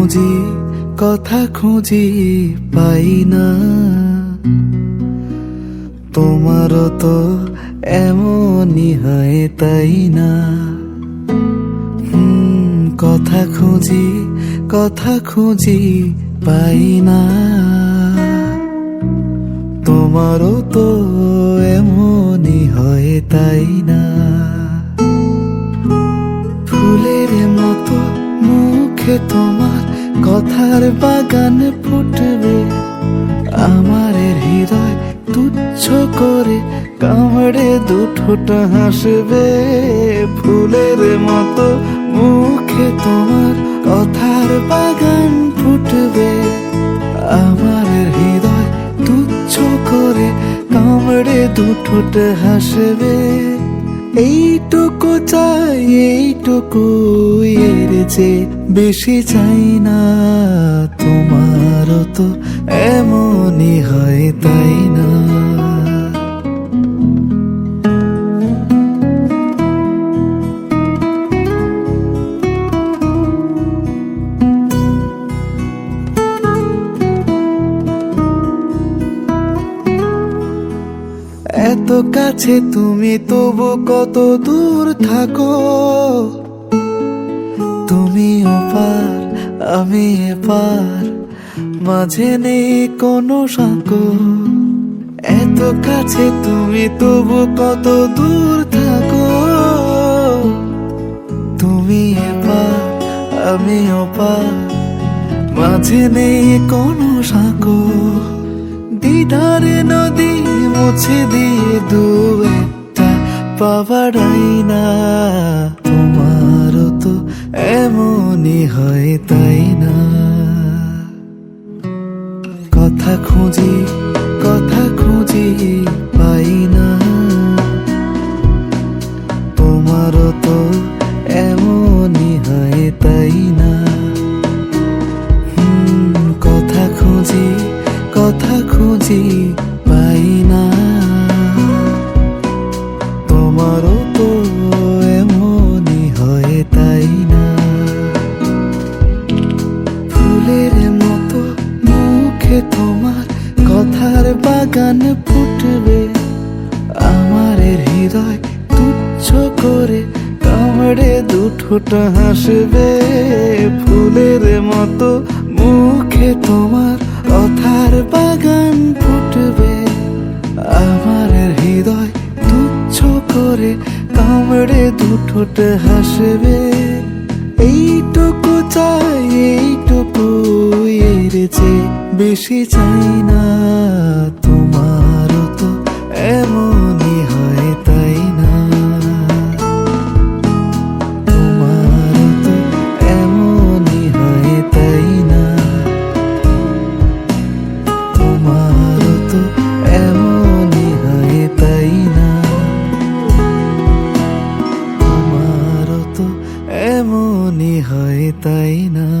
খুঁজি, কথা খুঁজি পাই না। তোমারও তো এমনই হয় তাই না। কথা খুঁজি কথা খুঁজি পাই না। তোমারও তো এমনই হয় তাই না। ফুলের মতো মুখে তোমার কথার বাগান ফুটবে, আমার হৃদয় তুচ্ছ করে কামড়ে দুঠোটা হাসবে। ফুলের মতো মুখে তোমার কথার বাগান ফুটবে, আমার হৃদয় তুচ্ছ করে কামড়ে দুঠোট হাসবে। এইটুকু চাই, এইটুকু এর যে বেশি চাই না, তোমারও তো এমনই হয়, তাই না? এত কাছে তুমি তবু কত দূর থাকো? তুমি ওপার, আমি এপার। মাঝে নেই কোনো সাঁকো এত কাছে তুমি তবু কত দূর থাকো। তুমি এপার, আমি ওপার। মাঝে নেই কোনো সাঁকো দিদারে নদী মুছে দিয়ে দু একটা পাবাড়াই না এমনই হয় তাই না। কথা খুঁজি কথা খুঁজি পাই না। দুঠোটা হাসবে ফুলের মতো, মুখে তোমার কথার বাগান ফুটবে। আমার হৃদয় তুচ্ছ করে কামড়ে দুঠোট হাসবে। এইটুকু চাই, এইটুকু এর যে বেশি চাই না। মনে হয় তাই না?